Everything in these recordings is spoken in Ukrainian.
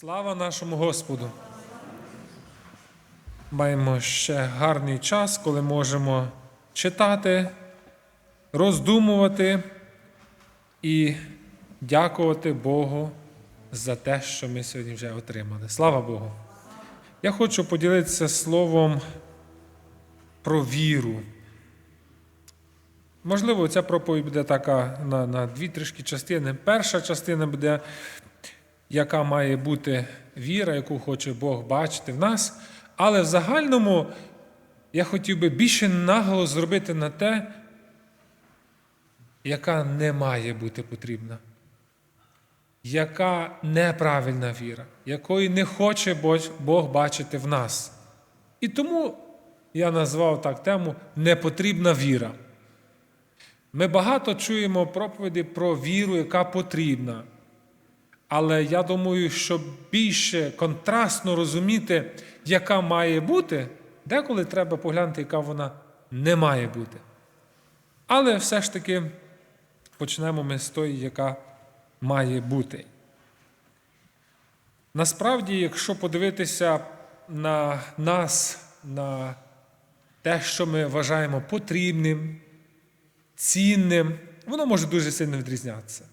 Слава нашому Господу! Маємо ще гарний час, коли можемо читати, роздумувати і дякувати Богу за те, що ми сьогодні вже отримали. Слава Богу! Я хочу поділитися словом про віру. Можливо, ця проповідь буде така на, на дві трішки частини. Перша частина буде яка має бути віра, яку хоче Бог бачити в нас. Але в загальному я хотів би більше наголос зробити на те, яка не має бути потрібна, яка неправильна віра, якої не хоче Бог бачити в нас. І тому я назвав так тему Непотрібна віра. Ми багато чуємо проповіді про віру, яка потрібна. Але я думаю, щоб більше контрастно розуміти, яка має бути, деколи треба поглянути, яка вона не має бути. Але все ж таки почнемо ми з тої, яка має бути. Насправді, якщо подивитися на нас, на те, що ми вважаємо потрібним, цінним, воно може дуже сильно відрізнятися.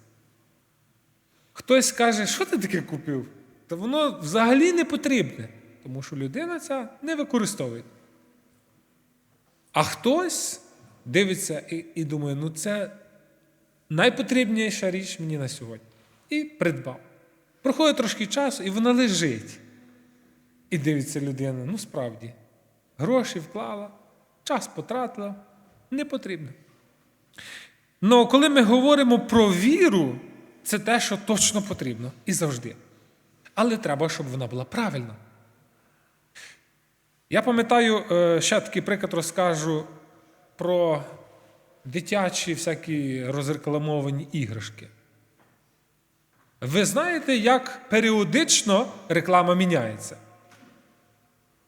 Хтось скаже, що ти таке купив? Та воно взагалі не потрібне, тому що людина ця не використовує. А хтось дивиться і, і думає, ну це найпотрібніша річ мені на сьогодні. І придбав. Проходить трошки часу, і вона лежить. І дивиться людина, ну справді, гроші вклала, час потратила, не потрібно. Ну, коли ми говоримо про віру, це те, що точно потрібно і завжди. Але треба, щоб вона була правильна. Я пам'ятаю, ще такий приклад розкажу про дитячі всякі розрекламовані іграшки. Ви знаєте, як періодично реклама міняється?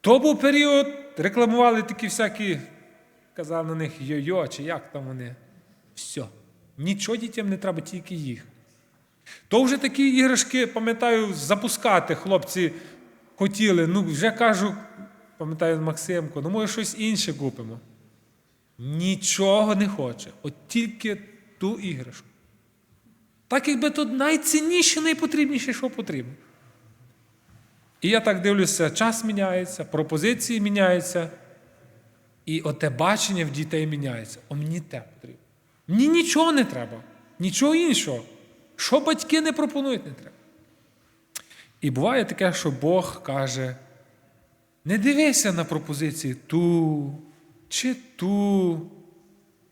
То був період, рекламували такі всякі, казали на них йо-йо, чи як там вони. Все. Нічого дітям не треба, тільки їх. То вже такі іграшки, пам'ятаю, запускати хлопці хотіли. Ну, вже кажу, пам'ятаю Максимку, ну може щось інше купимо. Нічого не хоче, от тільки ту іграшку. Так якби тут найцінніше, найпотрібніше, що потрібно. І я так дивлюся, час міняється, пропозиції міняються, і оте бачення в дітей міняється. О, мені те потрібно. Мені нічого не треба, нічого іншого. Що батьки не пропонують, не треба. І буває таке, що Бог каже: не дивися на пропозиції ту чи ту.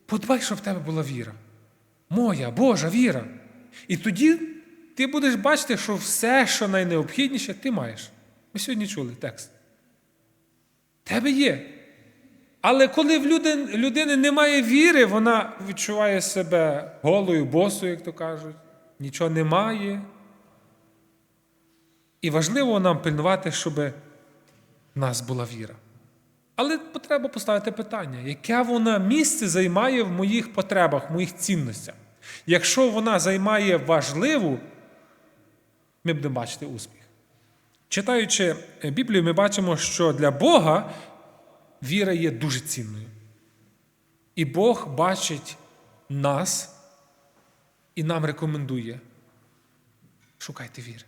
Подбай, щоб в тебе була віра. Моя Божа віра. І тоді ти будеш бачити, що все, що найнеобхідніше, ти маєш. Ми сьогодні чули текст. Тебе є. Але коли в людини немає віри, вона відчуває себе голою, босою, як то кажуть нічого немає. І важливо нам пильнувати, щоб в нас була віра. Але треба поставити питання, яке вона місце займає в моїх потребах, в моїх цінностях. Якщо вона займає важливу, ми будемо бачити успіх. Читаючи Біблію, ми бачимо, що для Бога віра є дуже цінною. І Бог бачить нас і нам рекомендує. Шукайте віри.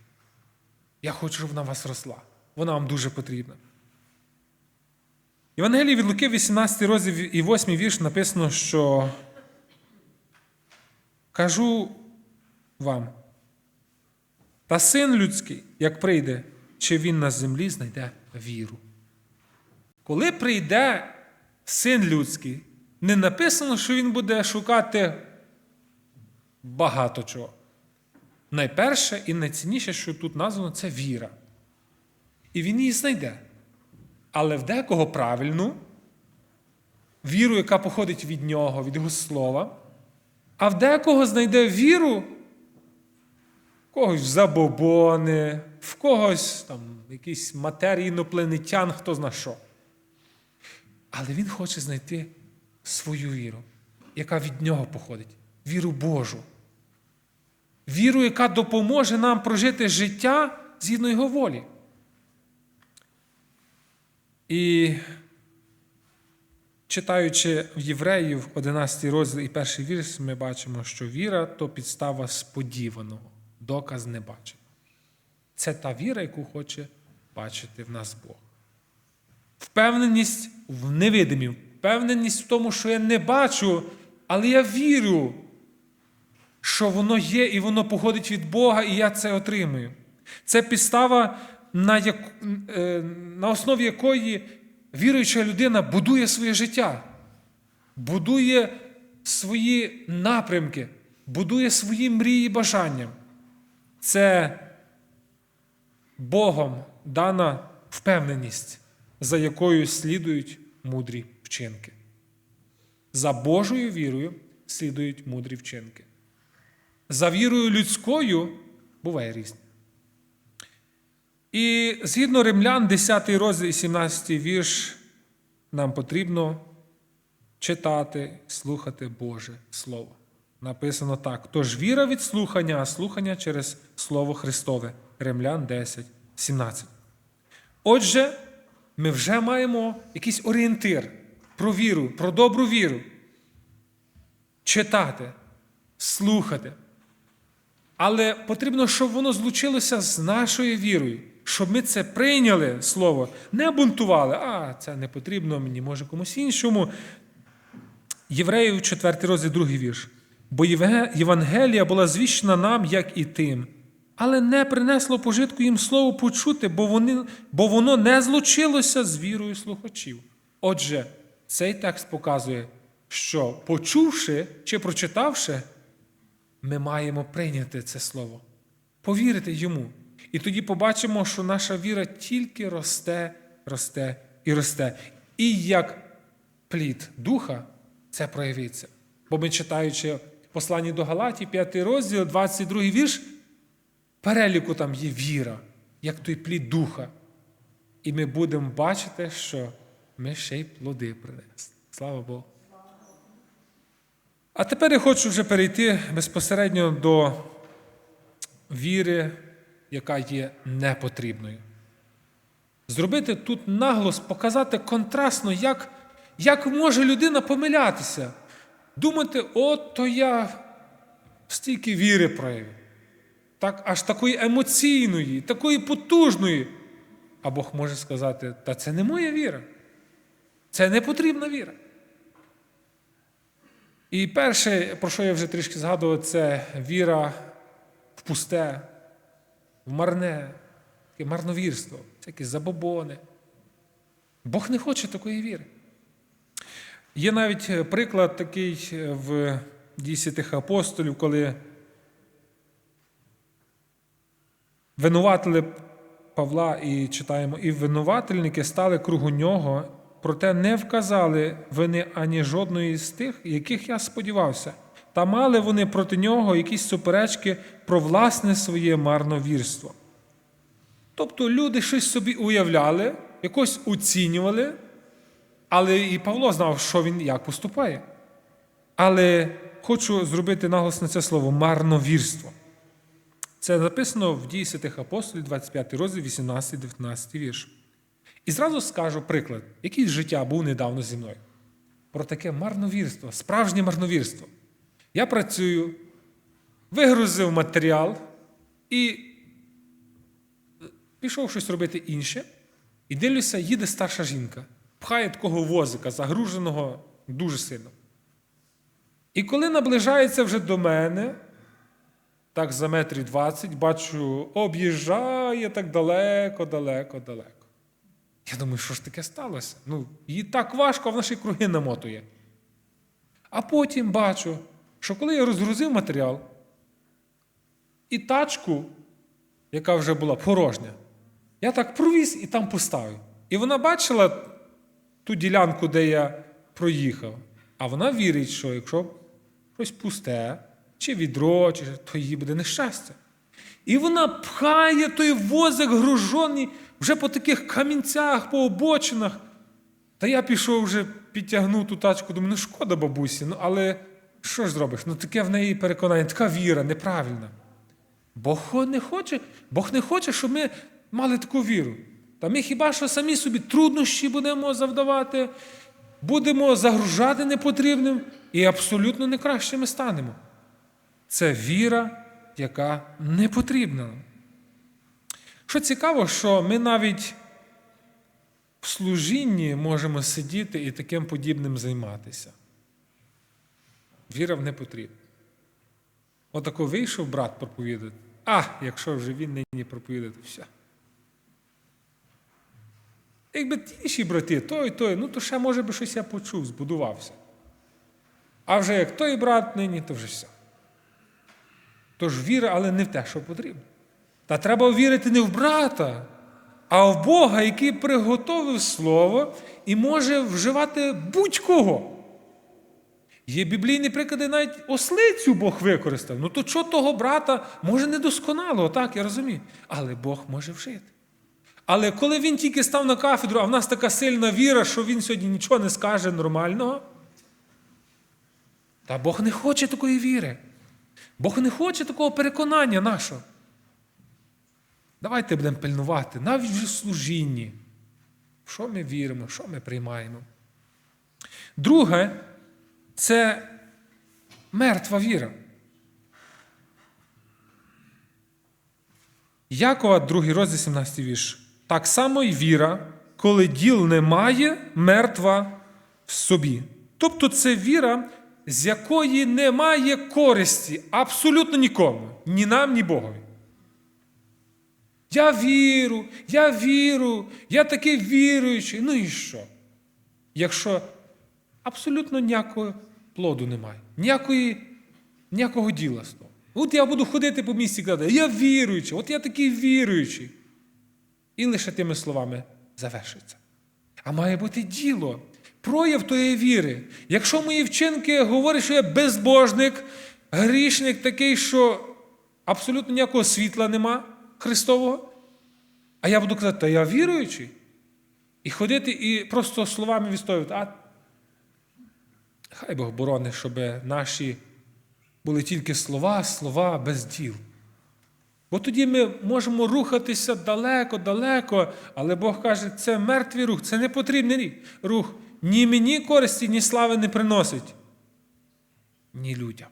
Я хочу, щоб вона вас росла. Вона вам дуже потрібна. Євангелії від Луки, 18 розділ і 8 вірш написано, що кажу вам, та син людський, як прийде, чи він на землі знайде віру. Коли прийде син людський, не написано, що він буде шукати багато чого. Найперше і найцінніше, що тут названо, це віра. І він її знайде. Але в декого правильну віру, яка походить від нього, від його слова, а в декого знайде віру, в когось в забобони, в когось там якісь матерії інопланетян, хто зна що. Але він хоче знайти свою віру, яка від нього походить, віру Божу віру, яка допоможе нам прожити життя згідно Його волі. І читаючи в Євреїв 11 розділ і перший вірш, ми бачимо, що віра то підстава сподіваного, доказ не небаченого. Це та віра, яку хоче бачити в нас Бог. Впевненість в невидимі, впевненість в тому, що я не бачу, але я вірю, що воно є і воно походить від Бога, і я це отримую. Це підстава, на, як, е, на основі якої віруюча людина будує своє життя, будує свої напрямки, будує свої мрії і бажання. Це Богом дана впевненість, за якою слідують мудрі вчинки. За Божою вірою слідують мудрі вчинки. За вірою людською буває різне. І згідно римлян, 10 розділ і 17 вірш, нам потрібно читати, слухати Боже Слово. Написано так: тож віра від слухання, а слухання через Слово Христове. Римлян 10, 17. Отже, ми вже маємо якийсь орієнтир про віру, про добру віру. Читати, слухати. Але потрібно, щоб воно злучилося з нашою вірою, щоб ми це прийняли слово, не бунтували. А, це не потрібно мені, може комусь іншому. Євреїв 4 розділ, 2 вірш. Бо Євангелія була звіщена нам, як і тим, але не принесло пожитку їм слово почути, бо, вони, бо воно не злучилося з вірою слухачів. Отже, цей текст показує, що почувши чи прочитавши, ми маємо прийняти це слово, повірити йому. І тоді побачимо, що наша віра тільки росте, росте і росте. І як плід духа це проявиться. Бо ми читаючи посланні до Галатії, 5 розділ, 22 вірш, переліку там є віра, як той плід духа. І ми будемо бачити, що ми ще й плоди принесли. Слава Богу. А тепер я хочу вже перейти безпосередньо до віри, яка є непотрібною. Зробити тут наголос, показати контрастно, як, як може людина помилятися. Думати, от то я стільки віри проявив. Так, аж такої емоційної, такої потужної. А Бог може сказати, та це не моя віра. Це не потрібна віра. І перше, про що я вже трішки згадував, це віра в пусте, в марне, таке марновірство, всякі забобони. Бог не хоче такої віри. Є навіть приклад такий в дії святих апостолів, коли винуватили Павла і читаємо, і винувательники стали кругу нього, проте не вказали вини ані жодної з тих, яких я сподівався. Та мали вони проти нього якісь суперечки про власне своє марновірство. Тобто люди щось собі уявляли, якось оцінювали, але і Павло знав, що він як поступає. Але хочу зробити наголос на це слово марновірство. Це написано в дії святих апостолів, 25 розділ, 18-19 вірш. І зразу скажу приклад, який з життя був недавно зі мною. Про таке марновірство, справжнє марновірство. Я працюю, вигрузив матеріал і пішов щось робити інше, і дивлюся, їде старша жінка, пхає такого возика, загруженого дуже сильно. І коли наближається вже до мене, так за метрів 20, бачу, об'їжджає так далеко, далеко, далеко. Я думаю, що ж таке сталося? Ну, їй так важко, а ще й круги намотує. А потім бачу, що коли я розгрузив матеріал, і тачку, яка вже була порожня, я так провіз і там поставив. І вона бачила ту ділянку, де я проїхав. А вона вірить, що якщо щось пусте, чи відро, чи то їй буде нещастя. І вона пхає той возик гружений вже по таких камінцях, по обочинах. Та я пішов вже підтягнув ту тачку, думаю, ну шкода бабусі, ну але що ж зробиш? Ну таке в неї переконання, така віра, неправильна. Бог не хоче, Бог не хоче, щоб ми мали таку віру. Та ми хіба що самі собі труднощі будемо завдавати, будемо загружати непотрібним і абсолютно не кращими станемо. Це віра, яка не потрібна. Що цікаво, що ми навіть в служінні можемо сидіти і таким подібним займатися. Віра в не потрібна. Отако вийшов брат проповідати. А, якщо вже він нині проповідає, то все. Якби інші брати, той, той, ну то ще, може би, щось я почув, збудувався. А вже як той брат нині, то вже все. Тож віра, але не в те, що потрібно. Та треба вірити не в брата, а в Бога, який приготовив слово і може вживати будь-кого. Є біблійні приклади, навіть ослицю Бог використав. Ну то чого того брата може недосконало, так, я розумію. Але Бог може вжити. Але коли він тільки став на кафедру, а в нас така сильна віра, що він сьогодні нічого не скаже нормального, та Бог не хоче такої віри. Бог не хоче такого переконання нашого. Давайте будемо пильнувати, навіть в служінні. В що ми віримо, що ми приймаємо. Друге, це мертва віра. Якова, другий розділ, 17 вірш. Так само й віра, коли діл немає, мертва в собі. Тобто це віра, з якої немає користі абсолютно нікому, ні нам, ні Богові. Я віру, я віру, я такий віруючий. Ну і що? Якщо абсолютно ніякого плоду немає, ніякої, ніякого діла з того. От я буду ходити по місті і казати, я віруючий, от я такий віруючий. І лише тими словами завершиться. А має бути діло, прояв тої віри. Якщо мої вчинки говорять, що я безбожник, грішник такий, що абсолютно ніякого світла нема Христового, а я буду казати, та я віруючий. І ходити і просто словами відстоювати, а хай Бог борони, щоб наші були тільки слова, слова без діл. Бо тоді ми можемо рухатися далеко-далеко, але Бог каже, це мертвий рух, це не потрібний рух. Ні мені користі, ні слави не приносить, ні людям.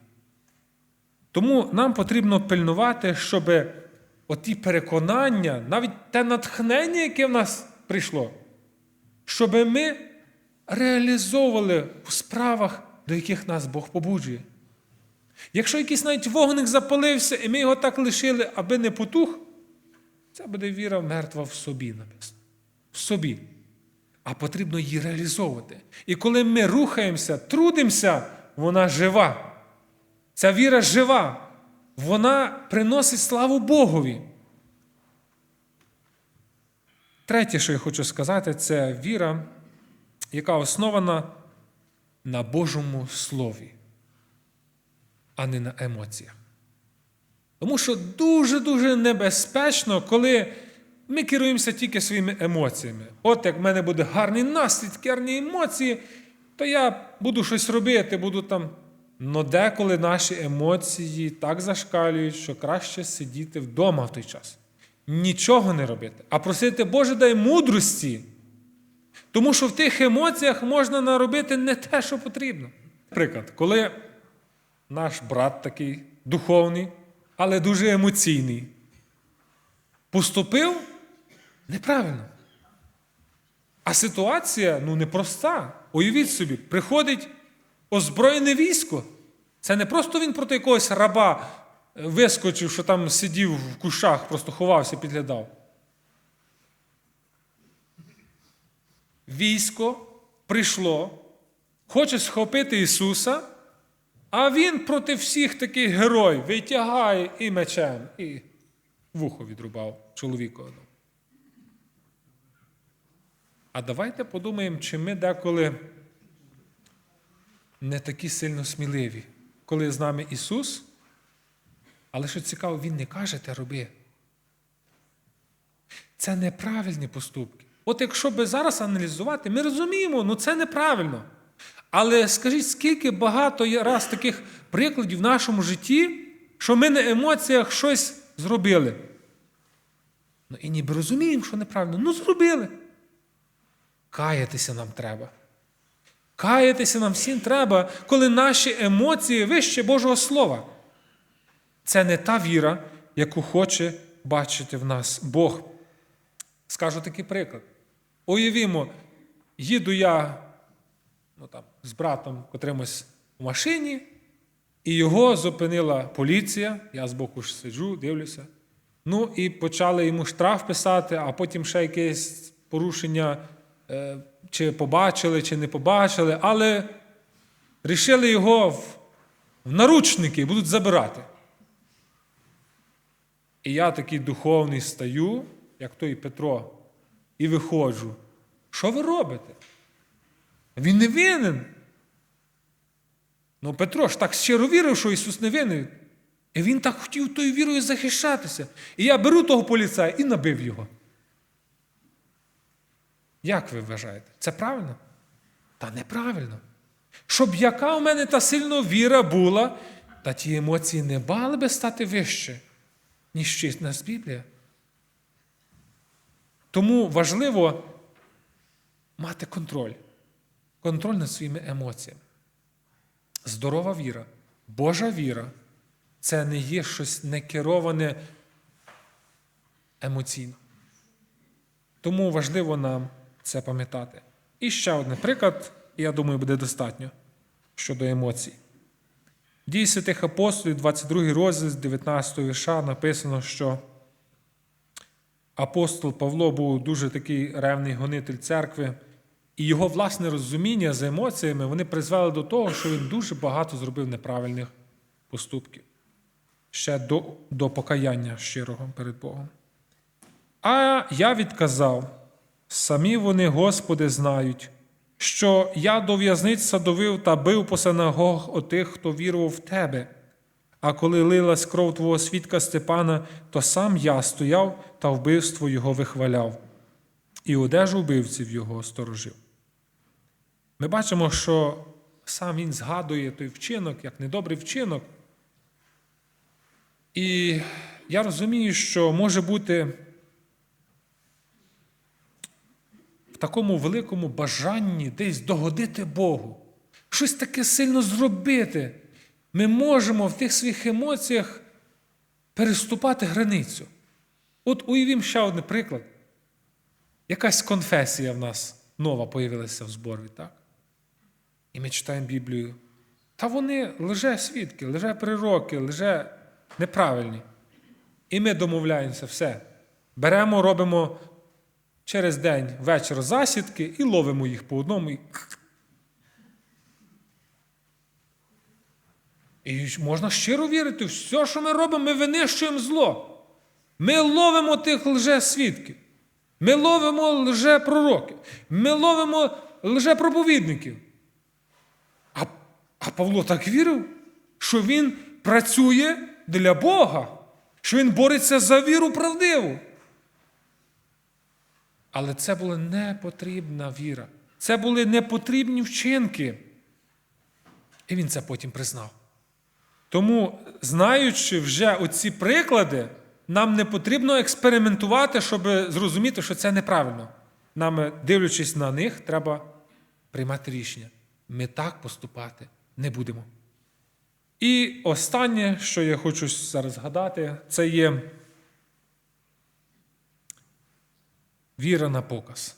Тому нам потрібно пильнувати, щоб оті переконання, навіть те натхнення, яке в нас прийшло, щоб ми реалізовували в справах, до яких нас Бог побуджує. Якщо якийсь навіть вогник запалився, і ми його так лишили, аби не потух, це буде віра мертва в собі написано. В собі. А потрібно її реалізовувати. І коли ми рухаємося, трудимося, вона жива. Ця віра жива. Вона приносить славу Богові. Третє, що я хочу сказати, це віра, яка основана на Божому Слові а не на емоціях. Тому що дуже-дуже небезпечно, коли ми керуємося тільки своїми емоціями. От як в мене буде гарний настрій, гарні емоції, то я буду щось робити, буду там. Но деколи наші емоції так зашкалюють, що краще сидіти вдома в той час. Нічого не робити, а просити Боже, дай мудрості. Тому що в тих емоціях можна наробити не те, що потрібно. Наприклад, коли наш брат такий духовний, але дуже емоційний. Поступив неправильно. А ситуація ну, непроста. Уявіть собі, приходить озброєне військо. Це не просто він проти якогось раба вискочив, що там сидів в кущах, просто ховався, підглядав. Військо прийшло, хоче схопити Ісуса. А він проти всіх таких герой витягає і мечем, і вухо відрубав чоловіку. А давайте подумаємо, чи ми деколи не такі сильно сміливі, коли з нами Ісус, але що цікаво, Він не каже, те роби. Це неправильні поступки. От якщо би зараз аналізувати, ми розуміємо, ну це неправильно. Але скажіть, скільки багато є раз таких прикладів в нашому житті, що ми на емоціях щось зробили. Ну і ніби розуміємо, що неправильно. Ну, зробили. Каятися нам треба. Каятися нам всім треба, коли наші емоції вище Божого Слова. Це не та віра, яку хоче бачити в нас Бог. Скажу такий приклад. Уявімо, їду я ну, там, з братом котримось в машині, і його зупинила поліція. Я збоку ж сиджу, дивлюся. Ну і почали йому штраф писати, а потім ще якесь порушення, е, чи побачили, чи не побачили, але рішили його в, наручники і будуть забирати. І я такий духовний стаю, як той Петро, і виходжу. Що ви робите? Він не винен. Ну, Петро ж так щиро вірив, що Ісус не винен. І він так хотів тою вірою захищатися. І я беру того поліцая і набив його. Як ви вважаєте? Це правильно? Та неправильно. Щоб яка у мене та сильна віра була, та ті емоції не мали би стати вище, ніж чисть нас Біблія. Тому важливо мати контроль. Контроль над своїми емоціями. Здорова віра, Божа віра це не є щось некероване емоційно. Тому важливо нам це пам'ятати. І ще один приклад, я думаю, буде достатньо щодо емоцій. Дії святих апостолів, 22 розділ 19 вірша написано, що апостол Павло був дуже такий ревний гонитель церкви, і його власне розуміння за емоціями вони призвели до того, що він дуже багато зробив неправильних поступків ще до, до покаяння щирого перед Богом. А я відказав: самі вони, Господи, знають, що я до в'язниць садовив та бив по синагог отих, хто вірував в Тебе. А коли лилась кров Твого свідка Степана, то сам я стояв та вбивство його вихваляв, і одежу вбивців його сторожив. Ми бачимо, що сам він згадує той вчинок як недобрий вчинок. І я розумію, що може бути в такому великому бажанні десь догодити Богу, щось таке сильно зробити. Ми можемо в тих своїх емоціях переступати границю. От уявімо ще один приклад. Якась конфесія в нас нова появилася в зборі, так? І ми читаємо Біблію. Та вони лише свідки, лише прироки, лише неправильні. І ми домовляємося все. Беремо, робимо через день вечір засідки і ловимо їх по одному. І, і можна щиро вірити, все, що ми робимо, ми винищуємо зло. Ми ловимо тих лжесвідків. Ми ловимо лжепророків. Ми ловимо лжепроповідників. А, а Павло так вірив, що він працює для Бога, що він бореться за віру правдиву. Але це була непотрібна віра. Це були непотрібні вчинки. І він це потім признав. Тому, знаючи вже оці приклади, нам не потрібно експериментувати, щоб зрозуміти, що це неправильно. Нам, дивлячись на них, треба приймати рішення. Ми так поступати не будемо. І останнє, що я хочу зараз згадати, це є віра на показ.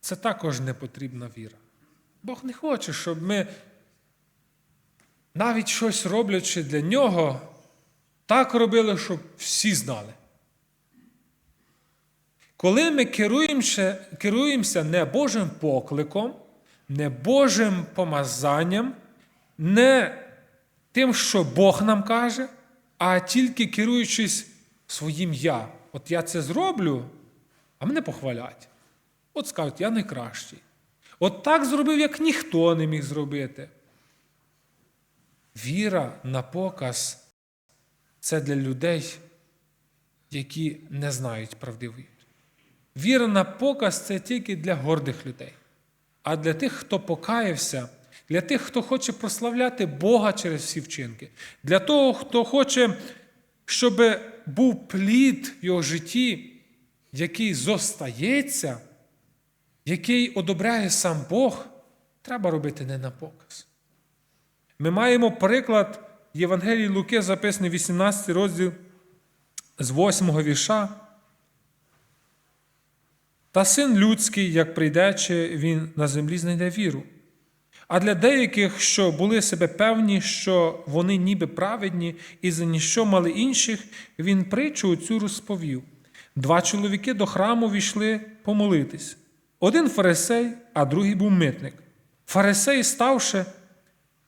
Це також непотрібна віра. Бог не хоче, щоб ми, навіть щось роблячи для нього, так робили, щоб всі знали. Коли ми керуємося, керуємося не Божим покликом, не Божим помазанням, не тим, що Бог нам каже, а тільки керуючись своїм я. От я це зроблю, а мене похвалять. От скажуть, я найкращий. От так зробив, як ніхто не міг зробити. Віра на показ це для людей, які не знають правдивої. Віра на показ це тільки для гордих людей. А для тих, хто покаявся, для тих, хто хоче прославляти Бога через всі вчинки, для того, хто хоче щоб був плід в його житті, який зостається, який одобряє сам Бог, треба робити не на показ. Ми маємо приклад Євангелії Луки, записаний 18 розділ з 8 вірша. Та син людський, як прийдече, він на землі знайде віру. А для деяких, що були себе певні, що вони ніби праведні і за ніщо мали інших, він притчу цю розповів. Два чоловіки до храму війшли помолитись. Один фарисей, а другий був митник. Фарисей, ставши,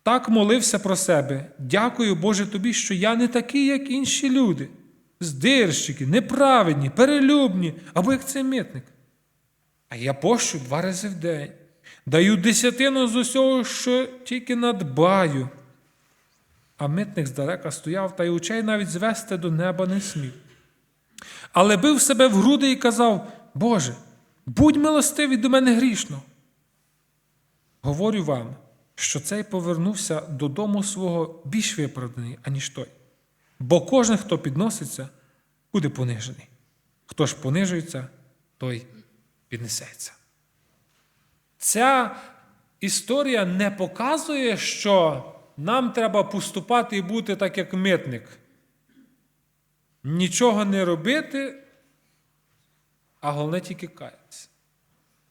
так молився про себе: Дякую, Боже тобі, що я не такий, як інші люди, здирщики, неправедні, перелюбні, або як цей митник. А я пощу два рази в день. Даю десятину з усього, що тільки надбаю. А митник здалека стояв та й очей навіть звести до неба не смів. Але бив себе в груди і казав: Боже, будь милостивий до мене грішно. Говорю вам, що цей повернувся додому свого більш виправданий, аніж той. Бо кожен, хто підноситься, буде понижений. Хто ж понижується, той піднесеться. Ця історія не показує, що нам треба поступати і бути так, як митник. Нічого не робити, а головне тільки каятися.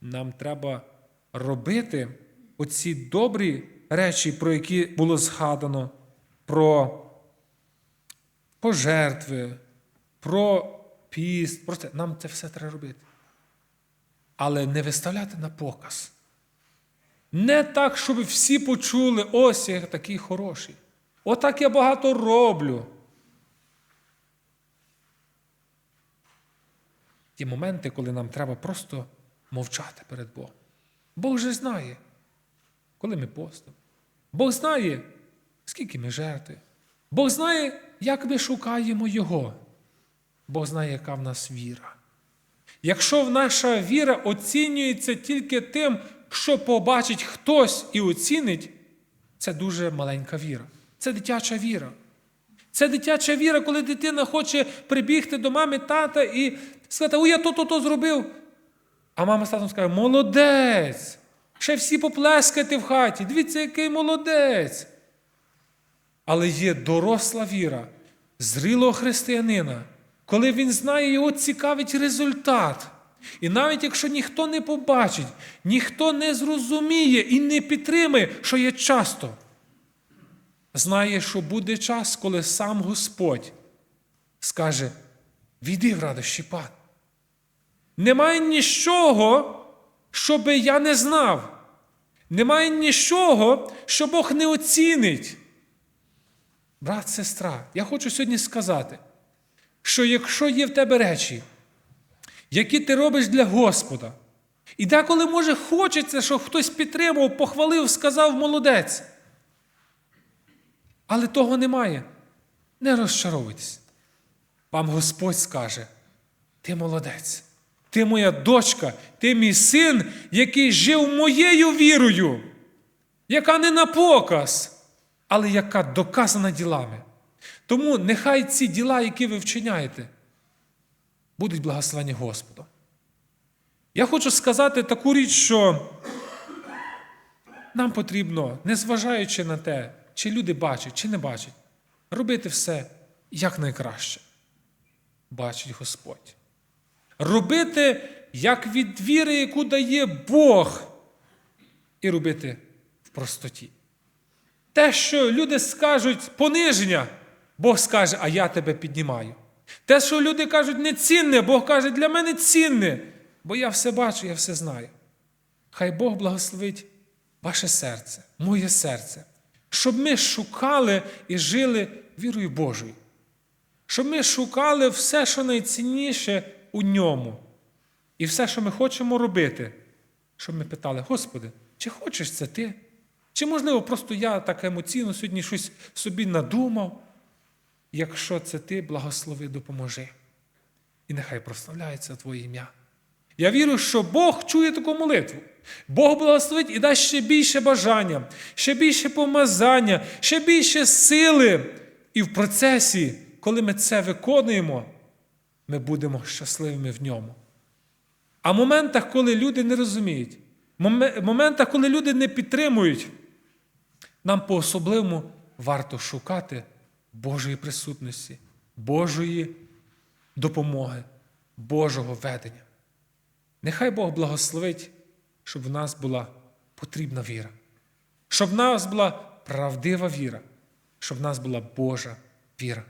Нам треба робити оці добрі речі, про які було згадано, про пожертви, про піст. Про це. Нам це все треба робити. Але не виставляти на показ. Не так, щоб всі почули, ось я такий хороший. Отак я багато роблю. Ті моменти, коли нам треба просто мовчати перед Богом. Бог же знає, коли ми постимо. Бог знає, скільки ми жертви. Бог знає, як ми шукаємо Його. Бог знає, яка в нас віра. Якщо наша віра оцінюється тільки тим, що побачить хтось і оцінить, це дуже маленька віра. Це дитяча віра. Це дитяча віра, коли дитина хоче прибігти до мами, тата і сказати, о, я то-то-то зробив. А мама з татом скаже, молодець! Ще всі поплескати в хаті. Дивіться, який молодець. Але є доросла віра, зрілого християнина, коли він знає, його цікавить результат. І навіть якщо ніхто не побачить, ніхто не зрозуміє і не підтримає, що є часто, знає, що буде час, коли сам Господь скаже: війди в радощі, пан. Немає нічого, що би я не знав. Немає нічого, що Бог не оцінить. Брат, сестра, я хочу сьогодні сказати, що якщо є в тебе речі, які ти робиш для Господа, і деколи, може, хочеться, щоб хтось підтримав, похвалив, сказав молодець. Але того немає. Не розчаровуйтесь. Вам Господь скаже: ти молодець, ти моя дочка, ти мій син, який жив моєю вірою, яка не на показ, але яка доказана ділами. Тому нехай ці діла, які ви вчиняєте, будуть благословені Господом. Я хочу сказати таку річ, що нам потрібно, незважаючи на те, чи люди бачать, чи не бачать, робити все якнайкраще. Бачить Господь. Робити як від віри, яку дає Бог, і робити в простоті. Те, що люди скажуть пониження, Бог скаже, а я тебе піднімаю. Те, що люди кажуть нецінне, Бог каже, для мене цінне, бо я все бачу, я все знаю. Хай Бог благословить ваше серце, моє серце, щоб ми шукали і жили вірою Божою. Щоб ми шукали все, що найцінніше у ньому. І все, що ми хочемо робити, щоб ми питали, Господи, чи хочеш це ти? Чи, можливо, просто я так емоційно сьогодні щось собі надумав? Якщо це ти, благослови, допоможи. І нехай прославляється Твоє ім'я. Я вірю, що Бог чує таку молитву. Бог благословить і дасть ще більше бажання, ще більше помазання, ще більше сили. І в процесі коли ми це виконуємо, ми будемо щасливими в ньому. А в моментах, коли люди не розуміють, моме- моментах, коли люди не підтримують, нам по-особливому варто шукати Божої присутності, Божої допомоги, Божого ведення. Нехай Бог благословить, щоб в нас була потрібна віра, щоб в нас була правдива віра, щоб в нас була Божа віра.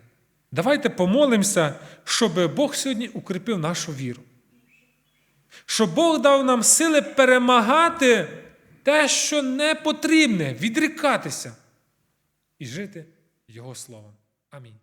Давайте помолимося, щоб Бог сьогодні укріпив нашу віру. Щоб Бог дав нам сили перемагати те, що не потрібне, відрікатися і жити Його словом. Амінь.